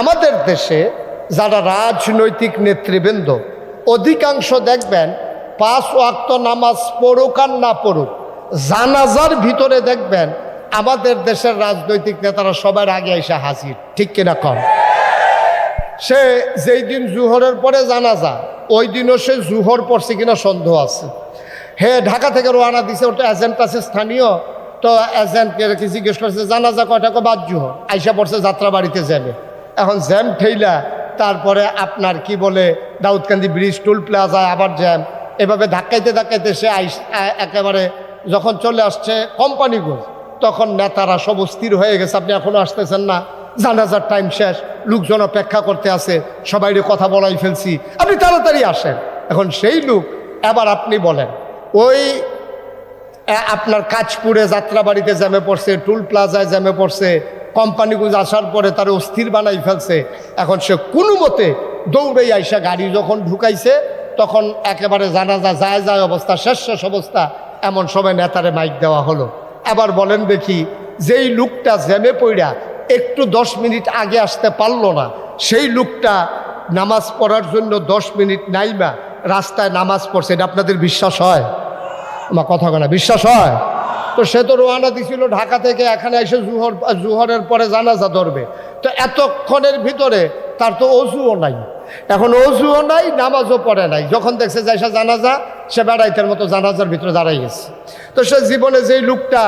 আমাদের দেশে যারা রাজনৈতিক নেতৃবৃন্দ, অধিকাংশ দেখবেন পাঁচ ওয়াক্ত নামাজ পড়ুক আর না পড়ুক, জানাজার ভিতরে দেখবেন আমাদের দেশের রাজনৈতিক নেতারা সবার আগে এসে হাজির। ঠিক কিনা কম সে যেই দিন জুহরের পরে জানাজা, ওই দিনও সে জুহর পড়ছে কিনা সন্দেহ আছে। হে, ঢাকা থেকে রোয়ানা দিছে, ওটা এজেন্ট আছে স্থানীয়, তো এজেন্টকে জিজ্ঞেস করছে, জানাজা কয়টা কো? বাদ জুহর। আইসা পড়ছে যাত্রা বাড়িতে যাবে। এখন জ্যাম ঠেইলা, তারপরে আপনার কি বলে, দাউদকান্দি ব্রিজ, টুল প্লাজায় আবার জ্যাম। এভাবে ধাক্কাইতে ধাক্কাইতে সে আইস একেবারে যখন চলে আসছে কোম্পানিগুলো তখন নেতারা সব স্থির হয়ে গেছে, আপনি এখনও আসতেছেন না। জানাজার টাইম শেষ, লোকজন অপেক্ষা করতে আছে, সবাই কথা বলাই ফেলছি, আপনি তাড়াতাড়ি আসেন। এখন সেই লোক, এবার আপনি বলেন, ওই আপনার কাজপুরে যাত্রাবাড়িতে জ্যামে পড়ছে, টুল প্লাজায় জ্যামে পড়ছে কোম্পানিগুলো আসার পরে তার অস্থির বানাই ফেলছে। এখন সে কোনো মতে দৌড়ে আইসা গাড়ি যখন ঢুকাইছে, তখন একেবারে জানাজা যায় যায় অবস্থা, শেষ শেষ অবস্থা, এমন সময় নেতারে মাইক দেওয়া হলো। এবার বলেন দেখি, যেই লোকটা জ্যামে পইড়া, একটু দশ মিনিট আগে আসতে পারল না, সেই লোকটা নামাজ পড়ার জন্য দশ মিনিট নাইবা রাস্তায় নামাজ পড়ছে, এটা আপনাদের বিশ্বাস হয়? আমার কথা না, বিশ্বাস হয়? তো সে তো রোয়ানা দিছিল ঢাকা থেকে, এখানে এসে জুহর, জুহরের পরে জানাজা ধরবে। তো এতক্ষণের ভিতরে তার তো অজুও নাই। এখন অজুও নাই, নামাজও পড়ে নাই। যখন দেখছে যে সে জানাজা, সে বেড়াইতের মতো জানাজার ভিতরে দাঁড়াই গেছে। তো সে জীবনে যেই লোকটা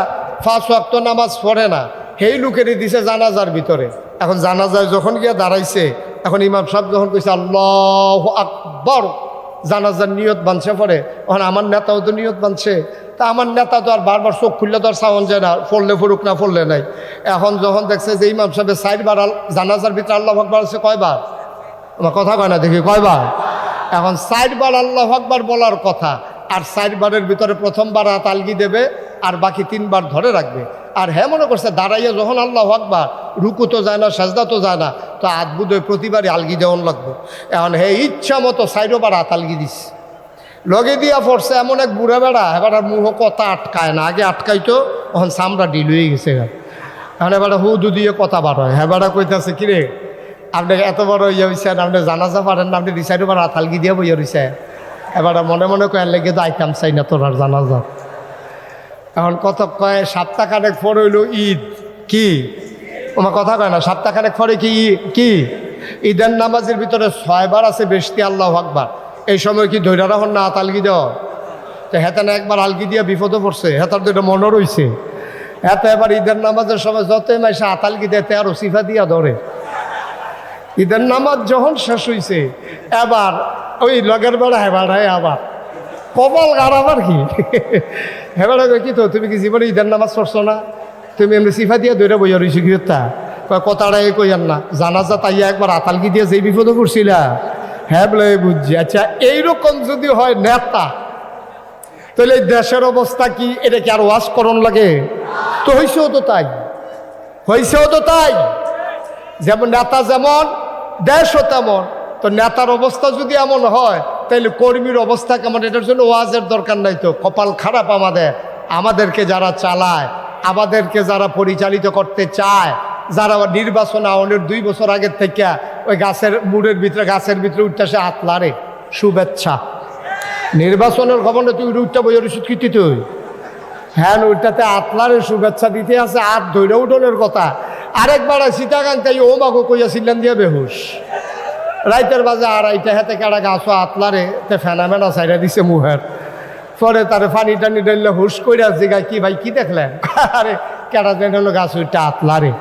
ফাঁস ওয়াক্ত নামাজ পড়ে না, সেই লোকেরই দিছে জানাজার ভিতরে। এখন জানাজায় যখন গিয়ে দাঁড়াইছে, এখন ইমাম সাহেব যখন কইছে, আল্লাহ আকবর। জানাজার নিয়ত বানছে পরে। ওখানে আমার নেতাও তো নিয়ত বানছে। তা আমার নেতা তো আর বারবার চোখ খুললে তো আর সাউন্ড যায় না ফললে ফুরুক না ফললে নাই। এখন যখন দেখছে যে ইমাম সাহেবের সাইডবার জানাজার ভিতরে আল্লাহ আকবর আছে কয়বার? আমার কথা কয় না দেখি, কয়বার? এখন সাইডবার আল্লাহ আকবর বলার কথা, আর সাইডবারের ভিতরে প্রথমবার হাত আলগি দেবে, আর বাকি তিনবার ধরে রাখবে। আর হ্যাঁ মনে করছে, দাঁড়াইয়া যখন আল্লাহ আকবার, রুকু তো যায় না, সাজদা তো যায় না, তো আদবুদ প্রতিবারই আলগি দেওয়ান লাগবে। এখন হে ইচ্ছা মতো সাইডোবার হাত আলগি দিস। লগে দিয়া পড়ছে এমন এক বুড়া বেড়া এবার আর মুহ কথা আটকায় না, আগে আটকাইতো তখন সামরা ডিল হয়ে গেছে। এখন এবার হুদু দিয়ে কথা বার হয় হ্যাঁ কইতাছে কিরে আপনি এত বড় ইয়ে হয়েছেন আপনি জানাজা পারেন না, আপনি রিসাইডও বার হাত আলগি দিয়ে বইয়া রয়েছে এবার মনে মনে কয়েন লেগে তো আইতাম চাই না তোর আর জানাজা। এখন কত কয়, সপ্তাহখানেক পর হইল ঈদ। কি? তোমার কথা কয় না, সপ্তাহখানেক পরে কি ই- কি? ঈদের নামাজের ভিতরে ছয়বার আছে বেশতি আল্লাহ আকবার। এই সময় কি ধৈর্য রাখুন না হাত আলগি দেওয়া? তো হেতে একবার আলগি দিয়ে বিপদে পড়ছে, হেতার তো এটা মনে রইছে। হেতে এবার ঈদের নামাজের সময় যতই মাসে হাত আলগি দেয়, তে আরও সিফা দিয়া ধরে। ঈদের নামাজ যখন শেষ হইছে, এবার ওই লগের বেড়া হেবাড়ায় আবার। কপাল গার আবার কি? কই কি তো, তুমি কি জীবনে ঈদের নামাজ পড়ছো না? তুমি এমনি সিফা দিয়ে দৈরা বইয়া রইছি কি তা কয় কথাটাই কইয়ান না জানা জানাজা তাইয়া একবার আতালকি দিয়ে যেই বিপদে পড়ছিলা হ্যাঁ বলে বুঝছি আচ্ছা এইরকম যদি হয় নেতা, তাহলে দেশের অবস্থা কি? এটা কি আর ওয়াশ করণ লাগে? তো হয়েছেও তো তাই। হয়েছেও তো তাই। যেমন নেতা যেমন, দেশও তেমন। তো নেতার অবস্থা যদি এমন হয় তাহলে কর্মীর অবস্থা কেমন? এটার জন্য ওয়াজের দরকার নাই তো। কপাল খারাপ আমাদের। আমাদেরকে যারা চালায়, আমাদেরকে যারা পরিচালিত করতে চায়, যারা নির্বাচন আওয়ানের দুই বছর আগের থেকে ওই গাছের মুড়ের ভিতরে, গাছের ভিতরে উঠতে আসে হাত লারে। শুভেচ্ছা। নির্বাচনের খবর তুই উঠটা বইয়ের ওষুধ কিতি তুই। হ্যাঁ ওইটাতে আতলারে শুভেচ্ছা দিতে আছে আর ধৈর্য উঠনের কথা। আরেকবার সীতাকান্তাই ও মাগো কইয়াছিলেন দিয়ে বেহুশ। রাইতের বাজে আর আড়াইটা হাতে কেডা গাছ আতলারে তে মেনা সাইডা দিছে মুহের। পরে তার পানি টানি ডাইলে হুশ কইরা জিগায়, কি ভাই, কি দেখলেন? আরে কেটা দেন হলো গাছ ওইটা আতলারে।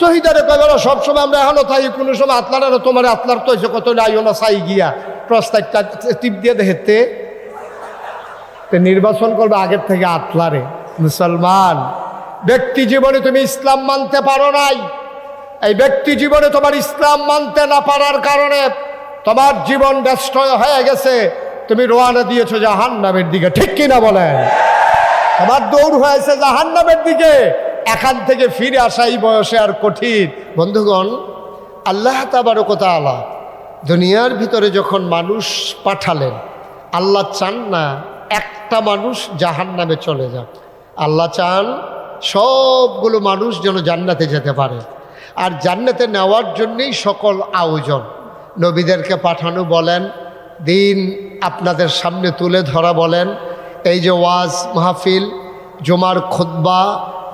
শহীদারে কয়বার সবসময় আমরা এখনও থাকি কোনো সময় আতলারে তোমার আতলার তো হয়েছে কত আইও না চাই গিয়া। প্রস্তাবটা টিপ দিয়ে দেখতে তো নির্বাচন করবে আগের থেকে আতলারে। মুসলমান, ব্যক্তি জীবনে তুমি ইসলাম মানতে পারো নাই। এই ব্যক্তি জীবনে তোমার ইসলাম মানতে না পারার কারণে তোমার জীবন ব্যস্ত হয়ে গেছে। তুমি রোয়ানা দিয়েছ জাহান নামের দিকে, ঠিক কিনা বলেন? তোমার দৌড় হয়েছে জাহান নামের দিকে। এখান থেকে ফিরে আসা এই বয়সে আর কঠিন। বন্ধুগণ, আল্লাহ তাবারকতা আলা দুনিয়ার ভিতরে যখন মানুষ পাঠালেন, আল্লাহ চান না একটা মানুষ জাহান নামে চলে যাক। আল্লাহ চান সবগুলো মানুষ যেন জান্নাতে যেতে পারে। আর জান্নাতে নেওয়ার জন্যেই সকল আয়োজন। নবীদেরকে পাঠানো বলেন, দিন আপনাদের সামনে তুলে ধরা বলেন। এই যে ওয়াজ, মাহফিল, জুমার খুদ্া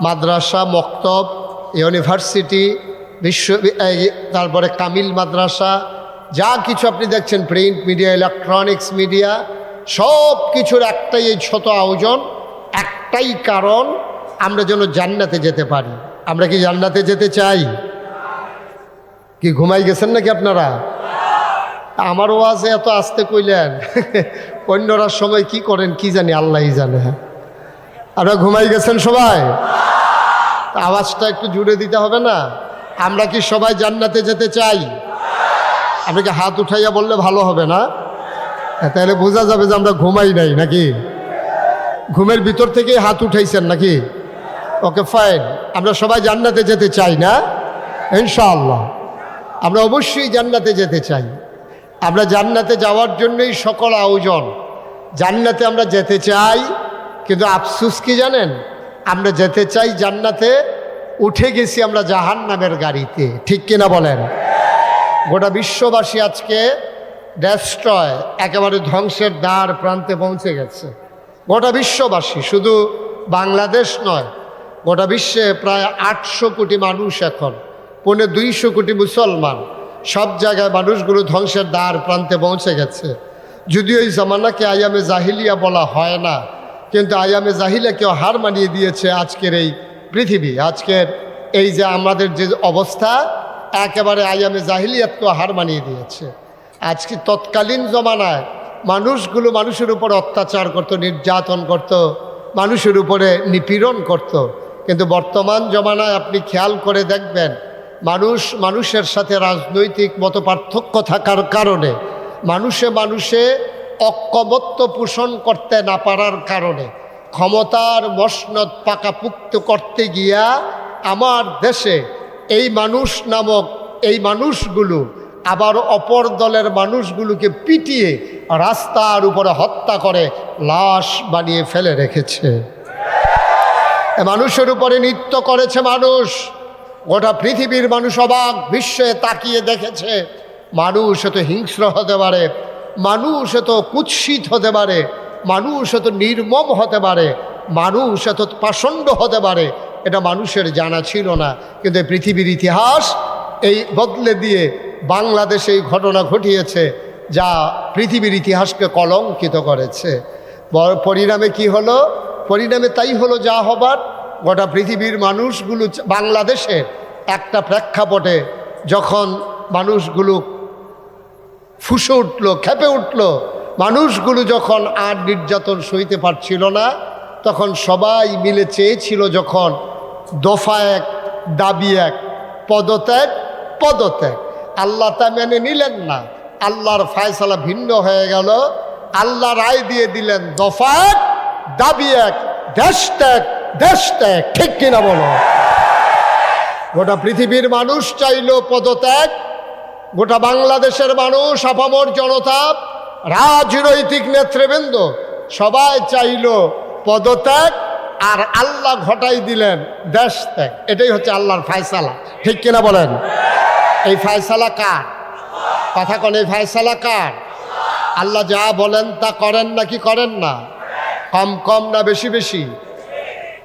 মাদ্রাসা, মক্তব, ইউনিভার্সিটি, বিশ্ব তারপরে কামিল মাদ্রাসা, যা কিছু আপনি দেখছেন, প্রিন্ট মিডিয়া, ইলেকট্রনিক্স মিডিয়া সব কিছুর একটাই এই ছোট আয়োজন, একটাই কারণ আমরা যেন জান্নাতে যেতে পারি। আমরা কি জান্নাতে যেতে চাই? কি ঘুমাই গেছেন নাকি আপনারা? আমার ওয়াজে এত আসতে কইলেন। অন্যরা সময় কি করেন কি জানি আল্লাহই জানে। আপনারা ঘুমাই গেছেন সবাই? আওয়াজটা একটু জুড়ে দিতে হবে না? আমরা কি সবাই জান্নাতে যেতে চাই? আপনাকে হাত উঠাইয়া বললে ভালো হবে না? হ্যাঁ, তাহলে বোঝা যাবে যে আমরা ঘুমাই নাই নাকি? ঘুমের ভিতর থেকেই হাত উঠাইছেন নাকি? ওকে ফাইন আমরা সবাই জান্নাতে যেতে চাই না? ইনশাআল্লাহ। আমরা অবশ্যই জান্নাতে যেতে চাই। আমরা জান্নাতে যাওয়ার জন্যই সকল আয়োজন। জান্নাতে আমরা যেতে চাই, কিন্তু আফসুস কি জানেন? আমরা যেতে চাই জান্নাতে, উঠে গেছি আমরা জাহান নামের গাড়িতে। ঠিক কিনা বলেন? গোটা বিশ্ববাসী আজকে ডেস্ট্রয় একেবারে ধ্বংসের দ্বার প্রান্তে পৌঁছে গেছে। গোটা বিশ্ববাসী, শুধু বাংলাদেশ নয়, গোটা বিশ্বে প্রায় আটশো কোটি মানুষ এখন পৌনে দুইশো কোটি মুসলমান। সব জায়গায় মানুষগুলো ধ্বংসের দ্বার প্রান্তে পৌঁছে গেছে। যদিও এই জামানাকে আয়ামে জাহিলিয়া বলা হয় না, কিন্তু আয়ামে জাহিলিয়াকেও হার মানিয়ে দিয়েছে আজকের এই পৃথিবী। আজকের এই যে আমাদের যে অবস্থা, একেবারে আয়ামে জাহিলিয়াতকেও হার মানিয়ে দিয়েছে। আজকে তৎকালীন জমানায় মানুষগুলো মানুষের উপর অত্যাচার করত, নির্যাতন করত, মানুষের উপরে নিপীড়ন করত। কিন্তু বর্তমান জমানায় আপনি খেয়াল করে দেখবেন মানুষ মানুষের সাথে রাজনৈতিক মত পার্থক্য থাকার কারণে, মানুষে মানুষে অক্ষমত্ব পোষণ করতে না পারার কারণে, ক্ষমতার মসনদ পাকাপুক্ত করতে গিয়া আমার দেশে এই মানুষ নামক এই মানুষগুলো আবার অপর দলের মানুষগুলোকে পিটিয়ে রাস্তার উপরে হত্যা করে লাশ বানিয়ে ফেলে রেখেছে। মানুষের উপরে নৃত্য করেছে মানুষ। গোটা পৃথিবীর মানুষ অবাক, বিশ্বে তাকিয়ে দেখেছে, মানুষ এত হিংস্র হতে পারে, মানুষ এত কুৎসিত হতে পারে, মানুষ এত নির্মম হতে পারে, মানুষ এত পাষণ্ড হতে পারে, এটা মানুষের জানা ছিল না। কিন্তু পৃথিবীর ইতিহাস এই বদলে দিয়ে বাংলাদেশে এই ঘটনা ঘটিয়েছে, যা পৃথিবীর ইতিহাসকে কলঙ্কিত করেছে। পরিণামে কি হলো? পরিণামে তাই হলো যা হবার গোটা পৃথিবীর মানুষগুলো বাংলাদেশে একটা প্রেক্ষাপটে যখন মানুষগুলো ফুসে উঠল, খেপে উঠল, মানুষগুলো যখন আর নির্যাতন সইতে পারছিল না, তখন সবাই মিলে চেয়েছিল যখন দফা এক, দাবি এক, পদত্যাগ পদত্যাগ। আল্লাহ তা মেনে নিলেন না। আল্লাহর ফায়সালা ভিন্ন হয়ে গেল। আল্লাহ রায় দিয়ে দিলেন, দফা এক, দাবি এক, দেশ ত্যাগ। দেশ ত্যাগ ঠিক কিনা বলো? গোটা পৃথিবীর মানুষ চাইল পদত্যাগ, গোটা বাংলাদেশের মানুষ আপামর জনতা, রাজনৈতিক নেতৃবৃন্দ সবাই চাইল পদত্যাগ আর আল্লাহ ঘটাই দিলেন দেশ ত্যাগ। এটাই হচ্ছে আল্লাহর ফায়সালা। ঠিক কিনা বলেন? এই ফায়সালা কার? কথা কোন, এই ফায়সালা কার? আল্লাহ যা বলেন তা করেন নাকি করেন না? কম কম না বেশি বেশি?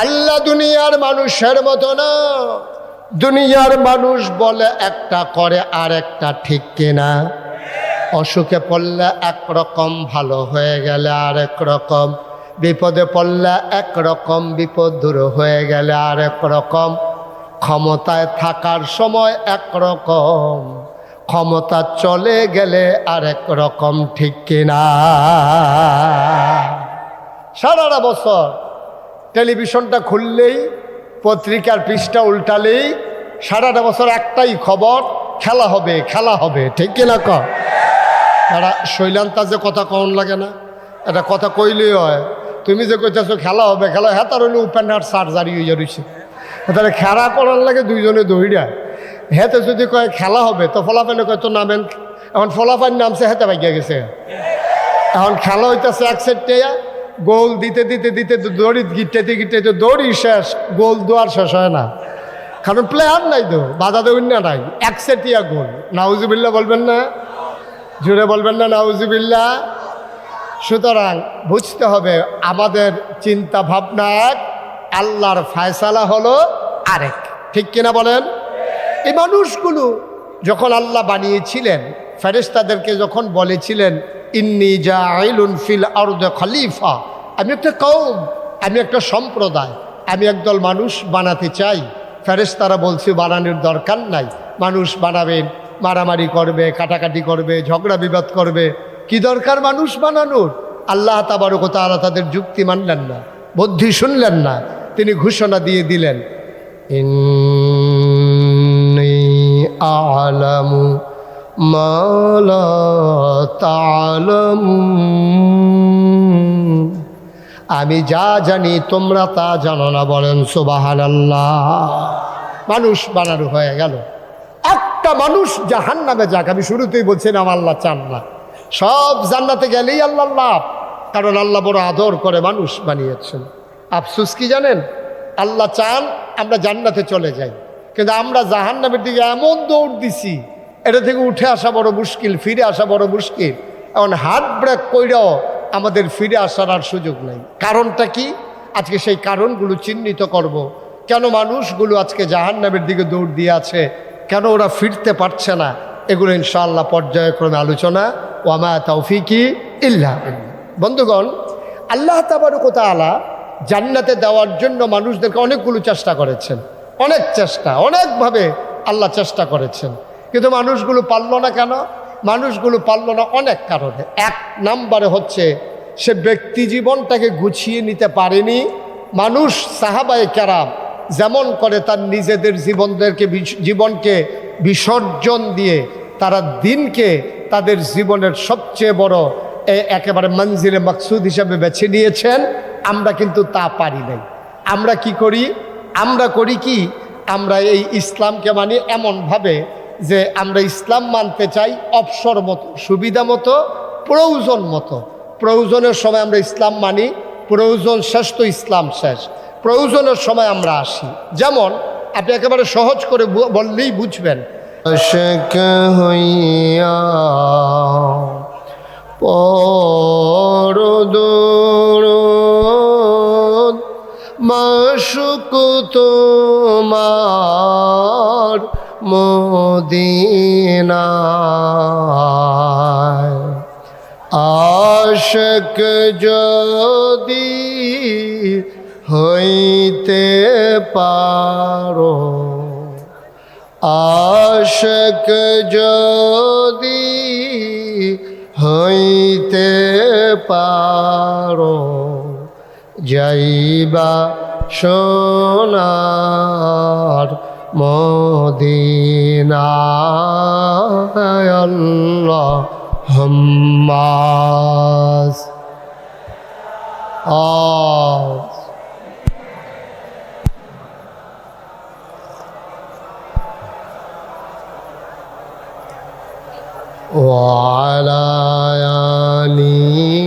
আল্লাহ দুনিয়ার মানুষের মতো না। দুনিয়ার মানুষ বলে একটা করে আর একটা ঠিক কিনা। অসুখে পড়লে একরকম, ভালো হয়ে গেলে আর এক রকম বিপদে পড়লে একরকম, বিপদ দূর হয়ে গেলে আর রকম ক্ষমতায় থাকার সময় একরকম। ক্ষমতা চলে গেলে আর এক রকম ঠিক কিনা। সারাটা বছর টেলিভিশনটা খুললেই, পত্রিকার পৃষ্ঠা উল্টালেই সারাটা বছর একটাই খবর, খেলা হবে খেলা হবে, ঠিক কিনা ক? এরা শৈলান্তা যে কথা কন লাগে না এটা কথা কইলেই হয়। তুমি যে কইতেছো খেলা হবে, খেলা হ্যাঁ তার হইলে উপেন হাট সার্জারি হয়ে রয়েছে তাহলে খেলা করার লাগে দুইজনে দৌড়া হেতে যদি কয় খেলা হবে, তো ফলাফাইনে কয় তো নামেন। এখন ফলাফাইন নামছে হেতে ভাগিয়া গেছে। এখন খেলা হইতেছে এক সেটে গোল দিতে দিতে দিতে দড়ি গিটতে গিটতে তো দড়ি শেষ, গোল দোয়ার শেষ হয় না। কারণ প্লেয়ার নাই তো, বাধা না নাই। এক সেটিয়া গোল। নাউজুবিল্লা বলবেন না? জুড়ে বলবেন না নাউজুবিল্লা সুতরাং বুঝতে হবে আমাদের চিন্তা ভাবনা এক, আল্লাহর ফায়সালা হলো আরেক। ঠিক কিনা বলেন? এই মানুষগুলো যখন আল্লাহ বানিয়েছিলেন ফেরেস্তাদেরকে যখন বলেছিলেন, ইন্নি যা আইলুন ফিল আরদ খলিফা আমি একটা কৌম আমি একটা সম্প্রদায়, আমি একদল মানুষ বানাতে চাই ফেরেস্তারা বলছে, বানানোর দরকার নাই, মানুষ বানাবেন মারামারি করবে, কাটাকাটি করবে, ঝগড়া বিবাদ করবে, কি দরকার মানুষ বানানোর? আল্লাহ তাবারকতা আল্লাহ তাদের যুক্তি মানলেন না, বুদ্ধি শুনলেন না, তিনি ঘোষণা দিয়ে দিলেন, ইন্নী তালামুন আমি যা জানি তোমরা তা জানো না বলেন সুবাহান মানুষ বানানো হয়ে গেল। একটা মানুষ জাহান নামে যাক, আমি শুরুতেই বলছিলাম আল্লাহ চান না। সব জান্নাতে গেলেই আল্লাহ লাভ, কারণ আল্লাহ বড় আদর করে মানুষ বানিয়েছেন। আফসুস কি জানেন? আল্লাহ চান আমরা জান্নাতে চলে যাই। কিন্তু আমরা জাহান নামের দিকে এমন দৌড় দিছি এটা থেকে উঠে আসা বড় মুশকিল, ফিরে আসা বড় মুশকিল। এখন হাত ব্রেক কইরাও আমাদের ফিরে আসার আর সুযোগ নাই। কারণটা কি? আজকে সেই কারণগুলো চিহ্নিত করব। কেন মানুষগুলো আজকে জাহান নামের দিকে দৌড় দিয়ে আছে? কেন ওরা ফিরতে পারছে না? এগুলো ইনশাআল্লাহ পর্যায়ক্রমে আলোচনা। ওয়ামা তৌফিকি ইল্লা বন্ধুগণ, আল্লাহ তাবারকতা আলা জান্নাতে দেওয়ার জন্য মানুষদেরকে অনেকগুলো চেষ্টা করেছেন। অনেক চেষ্টা, অনেকভাবে আল্লাহ চেষ্টা করেছেন। কিন্তু মানুষগুলো পারল না কেন? মানুষগুলো পারল না অনেক কারণে। এক নাম্বারে হচ্ছে, সে ব্যক্তি জীবনটাকে গুছিয়ে নিতে পারেনি। মানুষ সাহাবায়ে কেরাম যেমন করে তার নিজেদের জীবনদেরকে জীবনকে বিসর্জন দিয়ে তারা দিনকে তাদের জীবনের সবচেয়ে বড় এ- একেবারে মঞ্জিলে মকসুদ হিসাবে বেছে নিয়েছেন। আমরা কিন্তু তা পারি নাই। আমরা কি করি? আমরা করি কি? আমরা এই ইসলামকে মানি এমনভাবে যে আমরা ইসলাম মানতে চাই অবসর মতো, সুবিধা মতো, প্রয়োজন মতো। প্রয়োজনের সময় আমরা ইসলাম মানি, প্রয়োজন শেষ তো ইসলাম শেষ। প্রয়োজনের সময় আমরা আসি। যেমন, আপনি একেবারে সহজ করে বললেই বুঝবেন। মাসুক তোমার মদিনায়। আশক যদি হইতে পারো আশক যদি হইতে পারো যাইবা সোনার মদিনায় আল্লাহ হাম্মাস আস وعلى آله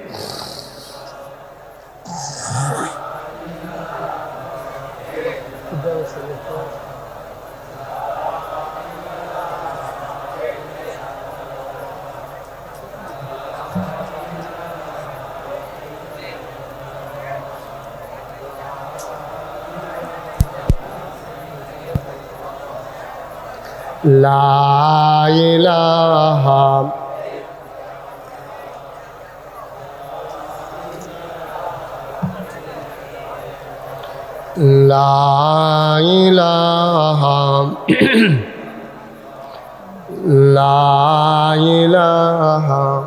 لا إله لا إله لا إله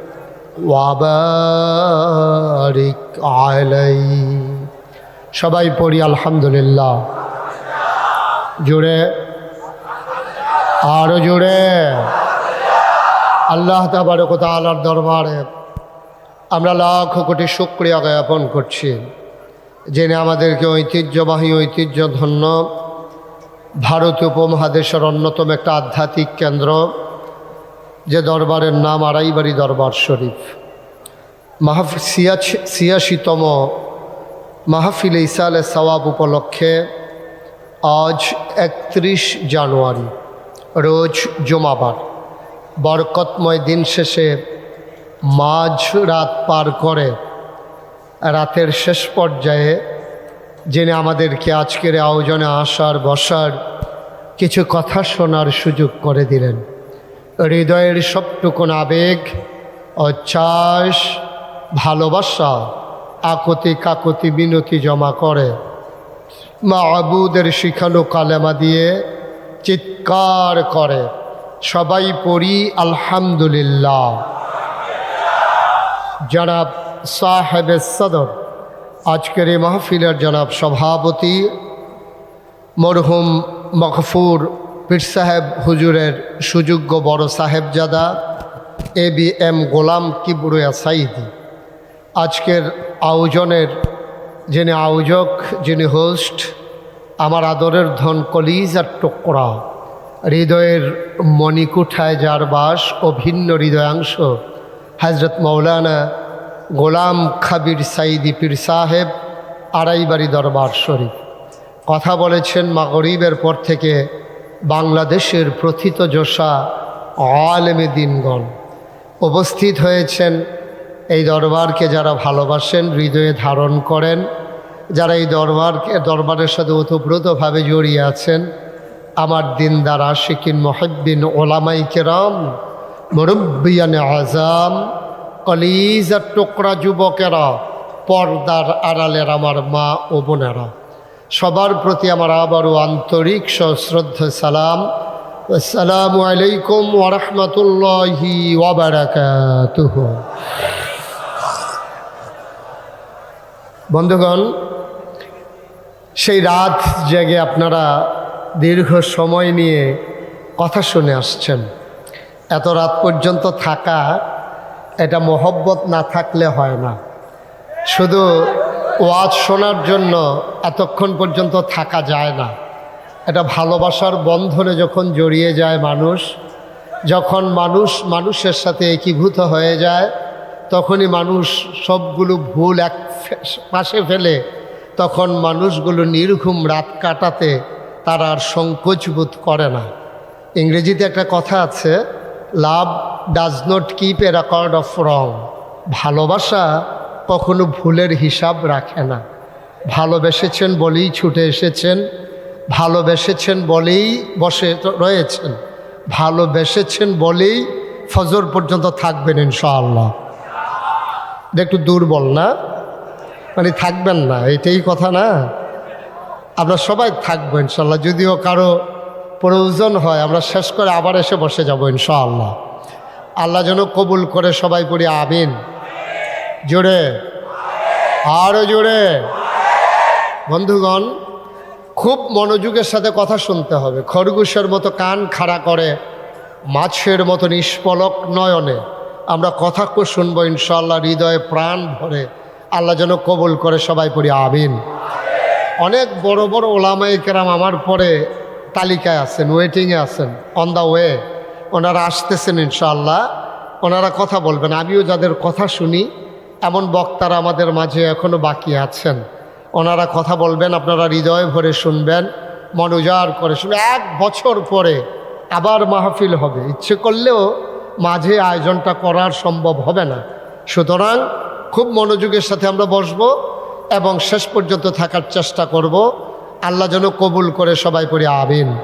ওয়াবারিক আলাই সবাই পড়ি আলহামদুলিল্লাহ। জুড়ে আরও জুড়ে আল্লাহ তাবারক তালার দরবারে আমরা লাখ কোটি শুক্রিয়া জ্ঞাপন করছি। জেনে আমাদেরকে ঐতিহ্যবাহী ঐতিহ্য ধন্য ভারত উপমহাদেশের অন্যতম একটা আধ্যাত্মিক কেন্দ্র যে দরবারের নাম আড়াইবাড়ি দরবার শরীফ। মাহফ ছিয়াশি ছিয়াশিতম মাহফিল ইসালে সওয়াব উপলক্ষে আজ একত্রিশ জানুয়ারি, রোজ জমাবার। বরকতময় দিন শেষে মাঝ রাত পার করে রাতের শেষ পর্যায়ে যিনি আমাদেরকে আজকের আয়োজনে আসার, বসার কিছু কথা শোনার সুযোগ করে দিলেন। হৃদয়ের সবটুকুন আবেগ, অচ্ছ্বাস, ভালোবাসা আকতি কাকতি বিনতি জমা করে। মা আবুদের শিখানো কালেমা দিয়ে চিৎকার করে। সবাই পড়ি আলহামদুলিল্লাহ। জনাব সাহেবে সদর, আজকের এই মাহফিলের জনাব সভাপতি মরহুম মকফুর পীর সাহেব হুজুরের সুযোগ্য বড় Sahibzada A B M Golam Kibria Saidi আজকের আয়োজনের যিনি আয়োজক, যিনি হোস্ট, আমার আদরের ধন কলিজ আর টোকরা, হৃদয়ের মণিকুঠায় যার বাস ও ভিন্ন হৃদয়াংশ হজরত মৌলানা গোলাম খাবির সাইদি পীর সাহেব, আড়াইবাড়ি দরবার শরীফ। কথা বলেছেন মা গরিবের পর থেকে বাংলাদেশের প্রথিত যশা আলেমে দিনগণ। উপস্থিত হয়েছেন এই দরবারকে যারা ভালোবাসেন, হৃদয়ে ধারণ করেন, যারা এই দরবারকে, দরবারের সাথে ওতপ্রোতভাবে জড়িয়ে আছেন, আমার দিনদার আশিকিন মহব্বিন ওলামাই কেরাম, মুরব্বিয়ানে আজাম কলিজার টোকরা যুবকেরা, পর্দার আড়ালের আমার মা ও বোনেরা। সবার প্রতি আমার আবারও আন্তরিক সশ্রদ্ধ সালাম। আসসালামু আলাইকুম ওরহমতুল্লাহি বন্ধুগণ, সেই রাত জেগে আপনারা দীর্ঘ সময় নিয়ে কথা শুনে আসছেন। এত রাত পর্যন্ত থাকা, এটা মোহব্বত না থাকলে হয় না। শুধু ওয়াজ শোনার জন্য এতক্ষণ পর্যন্ত থাকা যায় না। এটা ভালোবাসার বন্ধনে যখন জড়িয়ে যায় মানুষ, যখন মানুষ মানুষের সাথে একীভূত হয়ে যায়, তখনই মানুষ সবগুলো ভুল এক পাশে ফেলে, তখন মানুষগুলো নির্ঘুম রাত কাটাতে তারা আর সংকোচবোধ করে না। ইংরেজিতে একটা কথা আছে love does not keep a record of wrong ভালোবাসা কখনো ভুলের হিসাব রাখে না। ভালোবেসেছেন বলেই ছুটে এসেছেন, ভালোবেসেছেন বলেই বসে রয়েছেন, ভালোবেসেছেন বলেই ফজর পর্যন্ত থাকবেন ইনশাআল্লাহ। একটু দুর্বল না? মানে থাকবেন না, এটাই কথা না? আমরা সবাই থাকব ইনশাল্লাহ যদিও কারও প্রয়োজন হয়, আমরা শেষ করে আবার এসে বসে যাব ইনশাআল্লাহ। আল্লাহ যেন কবুল করে সবাই পড়ি আমিন। জোরে। আরও জোরে। বন্ধুগণ, খুব মনোযোগের সাথে কথা শুনতে হবে। খরগোশের মতো কান খাড়া করে, মাছের মতো নিষ্পলক নয়নে আমরা কথা শুনব ইনশাল্লাহ হৃদয়ে প্রাণ ভরে। আল্লাহ যেন কবুল করে সবাই পড়ি, আমিন। অনেক বড় বড় ওলামাই কেরাম আমার পরে তালিকায় আছেন, ওয়েটিংয়ে আছেন অন দ্য ওয়ে ওনারা আসতেছেন ইনশাল্লাহ ওনারা কথা বলবেন। আমিও যাদের কথা শুনি এমন বক্তারা আমাদের মাঝে এখনও বাকি আছেন। ওনারা কথা বলবেন, আপনারা হৃদয় ভরে শুনবেন, মন উজাড় করে শুনবেন। এক বছর পরে আবার মাহফিল হবে। ইচ্ছে করলেও মাঝে আয়োজনটা করার সম্ভব হবে না। সুতরাং খুব মনোযোগের সাথে আমরা বসবো এবং শেষ পর্যন্ত থাকার চেষ্টা করব। আল্লাহ যেন কবুল করে সবাই করে আবিন